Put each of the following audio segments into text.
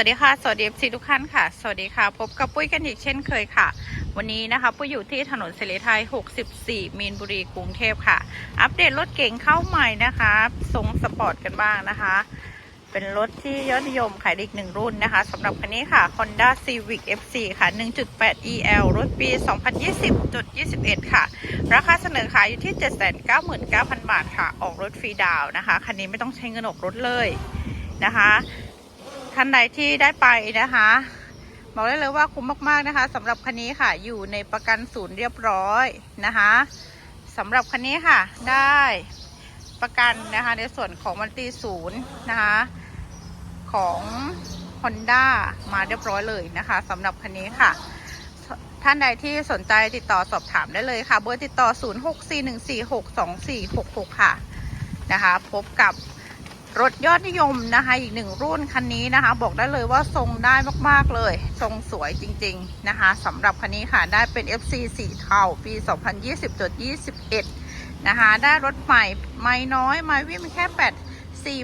วัสดีค่ะ สวัสดีซีทุกท่านค่ะ สวัสดีค่ะ พบกับปุ้ยกันอีกเช่นเคยค่ะ วันนี้นะคะปุ้ยอยู่ที่ถนนเสรีไทย 64 มีนบุรี กรุงเทพค่ะ อัปเดตรถเก๋งเข้าใหม่นะคะทรงสปอร์ตกันบ้างนะคะ เป็นรถที่ยอดนิยมขายดีอีกหนึ่งรุ่นนะคะสำหรับคันนี้ค่ะ Honda Civic FC ค่ะ 1.8 EL รถปี 2020.21 ค่ะ ราคาเสนอขายอยู่ที่ 799,000 บาทค่ะ ออกรถฟรีดาวนะคะ คันนี้ไม่ต้องใช้เงินออกรถเลยนะคะ ท่านใดที่ได้ไปนะคะบอกได้เลยว่าคุ้มมาก ๆนะคะสำหรับคันนี้ค่ะ อยู่ในประกันศูนย์เรียบร้อยนะคะสำหรับคันนี้ค่ะ ได้ประกันนะคะในส่วนของมันตีศูนย์นะคะของ Honda มาเรียบร้อยเลยนะคะสำหรับคันนี้ค่ะ ท่านใดที่สนใจติดต่อสอบถามได้เลยค่ะ เบอร์ติดต่อ 0641462466 ค่ะนะคะ พบกับ รถยอดนิยมนะคะ อีกหนึ่งรุ่นคันนี้นะคะ บอกได้เลยว่าทรงได้มากๆเลย ทรงสวยจริงๆนะคะสำหรับคันนี้ค่ะได้เป็น FC สีเทาปี 2020.21 นะคะ ได้รถใหม่ไม่น้อยไม่วิ่งแค่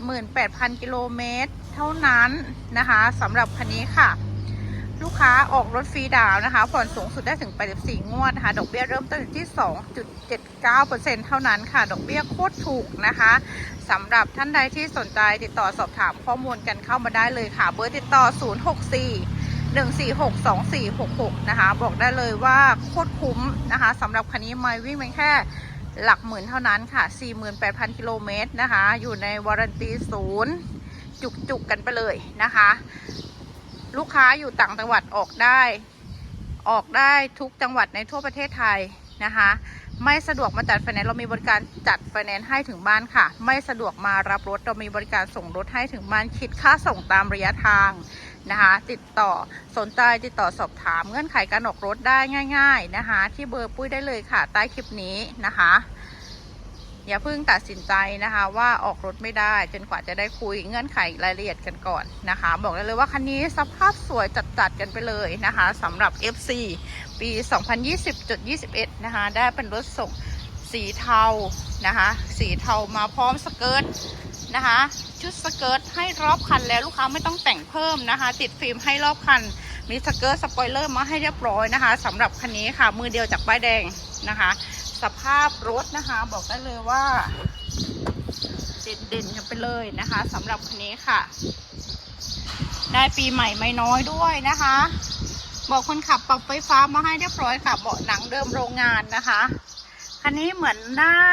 8 48,000 กิโลเมตร เท่านั้นนะคะสำหรับคันนี้ค่ะ ลูกค้าออกรถฟรีดาวนะคะ ผ่อนสูงสุดได้ถึง 84 งวดนะคะ ดอกเบี้ยเริ่มต้นอยู่ที่ 2.79%เท่านั้นค่ะ ดอกเบี้ยโคตรถูกนะคะสำหรับท่านใดที่สนใจติดต่อสอบถามข้อมูลกันเข้ามาได้เลยค่ะ เบอร์ติดต่อ 064 1462466 นะคะ บอกได้เลยว่าโคตรคุ้มนะคะสำหรับคันนี้ไม่วิ่งเพียงแค่หลักหมื่นเท่านั้นค่ะ 48,000 กิโลเมตรนะคะ อยู่ในวารันตีศูนย์จุกๆกันไปเลยนะคะ ลูกค้าอยู่ต่างจังหวัดออกได้ ออกได้ทุกจังหวัดในทั่วประเทศไทยนะคะ ไม่สะดวกมาจัดไฟแนนซ์เรามีบริการจัดไฟแนนซ์ให้ถึงบ้านค่ะ ไม่สะดวกมารับรถเรามีบริการส่งรถให้ถึงบ้านคิดค่าส่งตามระยะทางนะคะ ติดต่อสนใจติดต่อสอบถามเงื่อนไขการออกรถได้ง่าย ๆนะคะ ที่เบอร์ปุ้ยได้เลยค่ะ ใต้คลิปนี้นะคะ อย่าเพิ่งตัดสินใจนะคะ ว่าออกรถไม่ได้จนกว่าจะได้คุยเงื่อนไขรายละเอียดกันก่อนนะคะ บอกได้เลยว่าคันนี้สภาพสวยจัดๆกันไปเลยนะคะสำหรับ FC ปี 2020.21 นะคะ ได้เป็นรถส่งสีเทานะคะ สีเทามาพร้อมสเกิร์ตนะคะ ชุดสเกิร์ตให้รอบคันแล้วลูกค้าไม่ต้องแต่งเพิ่มนะคะ ติดฟิล์มให้รอบคันมีสเกิร์ตสปอยเลอร์มาให้เรียบร้อยนะคะสำหรับคันนี้ค่ะมือเดียวจากป้ายแดง นะคะ สภาพรถนะคะบอกได้เลยว่า เด่นๆกันไปเลยนะคะสำหรับคันนี้ค่ะ ได้ปีใหม่ไม่น้อยด้วยนะคะ บอกคนขับปรับไฟฟ้ามาให้เรียบร้อยค่ะ เบาะหนังเดิมโรงงานนะคะคันนี้เหมือนได้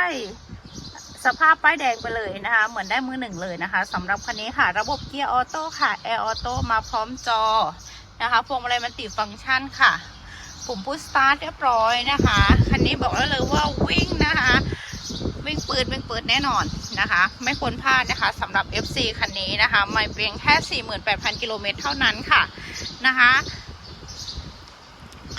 สภาพป้ายแดงไปเลยนะคะ เหมือนได้มือหนึ่งเลยนะคะสำหรับคันนี้ค่ะ ระบบเกียร์ออโต้ค่ะแอร์ออโต้มาพร้อมจอนะคะพวงมาลัยมันติฟังก์ชันค่ะ ปุ่มพุชสตาร์ทเรียบร้อยนะคะ คันนี้บอกได้เลยว่าวิ่งนะคะ วิ่งปืนวิ่งปืนแน่นอนนะคะ ไม่ควรพลาดนะคะสำหรับ FC คันนี้นะคะ ไม่เพียงแค่ 48,000 กิโลเมตรเท่านั้นค่ะนะคะ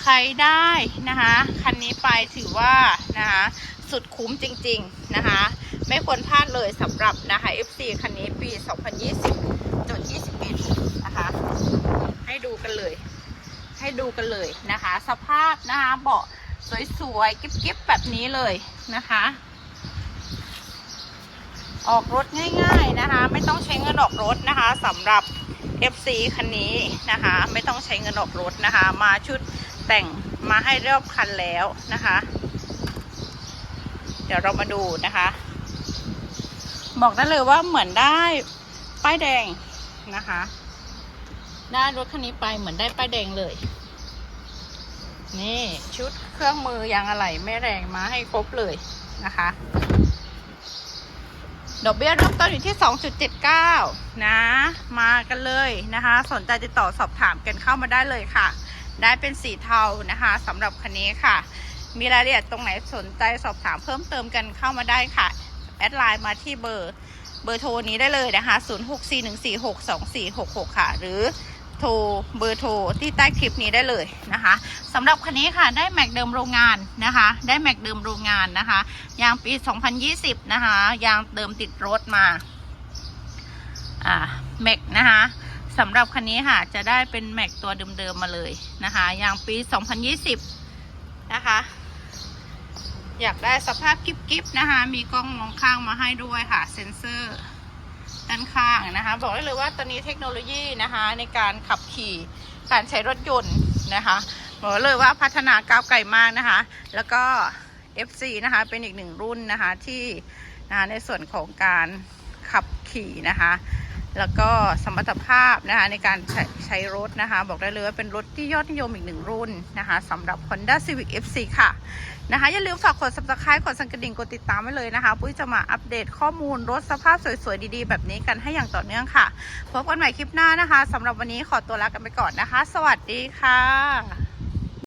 ใครได้นะคะ คันนี้ไปถือว่านะคะสุดคุ้มจริง ๆ นะคะ ไม่ควรพลาดเลยสำหรับนะคะ FC คันนี้ปี 2020จด21 นะคะ ให้ดูกันเลย ให้ ดูกันเลยนะคะ สภาพนะคะเบาะสวยๆกิ๊บๆแบบนี้เลยนะคะ ออกรถง่ายๆนะคะ ไม่ต้องใช้เงินออกรถนะคะสำหรับ FC คันนี้นะคะ ไม่ต้องใช้เงินออกรถนะคะ มาชุดแต่งมาให้รอบคันแล้วนะคะ เดี๋ยวเรามาดูนะคะ บอกได้เลยว่าเหมือนได้ป้ายแดงนะคะ ได้รถคันนี้ไปเหมือนได้ป้ายแดงเลย นี่ชุดเครื่องมือยางอะไหล่ไม่แรงมาให้ครบเลยนะคะ ดอกเบี้ยเริ่มต้นอยู่ที่ 2.79 นะ มากันเลยนะคะ สนใจติดต่อสอบถามกันเข้ามาได้เลยค่ะ ได้เป็นสีเทานะคะสำหรับคันนี้ค่ะ มีรายละเอียดตรงไหนสนใจสอบถามเพิ่มเติมกันเข้ามาได้ค่ะ แอดไลน์มาที่เบอร์เบอร์โทรนี้ได้เลยนะคะ 0641462466 ค่ะ หรือ โทรเบอร์โทรที่ใต้คลิปนี้ได้เลยนะคะสำหรับคันนี้ค่ะได้แม็กเดิมโรงงานนะคะ ได้แม็กเดิมโรงงานนะคะ ยางปี 2020 นะคะ ยางเดิมติดรถมาอ่าแม็กนะคะสำหรับคันนี้ค่ะจะได้เป็นแม็กตัวเดิมๆมาเลยนะคะยางปี 2020 นะคะ อยากได้สภาพกิ๊บๆนะคะ มีกล้องมองข้างมาให้ด้วยค่ะ เซ็นเซอร์ ด้านข้างนะคะ บอกได้เลยว่าตอนนี้เทคโนโลยีนะคะในการขับขี่การใช้รถยนต์นะคะบอกเลยว่าพัฒนาก้าวไกลมากนะคะ แล้วก็ FC นะคะเป็นอีกหนึ่งรุ่นนะคะที่นะคะในส่วนของการขับขี่นะคะ แล้วก็สมรรถภาพนะคะในการใช้ใชรถนะคะ บอกได้เลยว่าเป็นรถที่ยอดนิยมอีกหนึ่งรุ่นนะคะสำหรับ Honda Civic FC ค่ะนะคะอย่าลืมฝากกด subscribe กดสั่นกระดิ่งกดติดตามไว้เลยนะคะ ปุ้ยจะมาอัปเดตข้อมูลรถสภาพสวยๆ ดีๆ แบบนี้กันให้อย่างต่อเนื่องค่ะ พบกันใหม่คลิปหน้านะคะสำหรับวันนี้ขอตัวลากันไปก่อนนะคะ สวัสดีค่ะ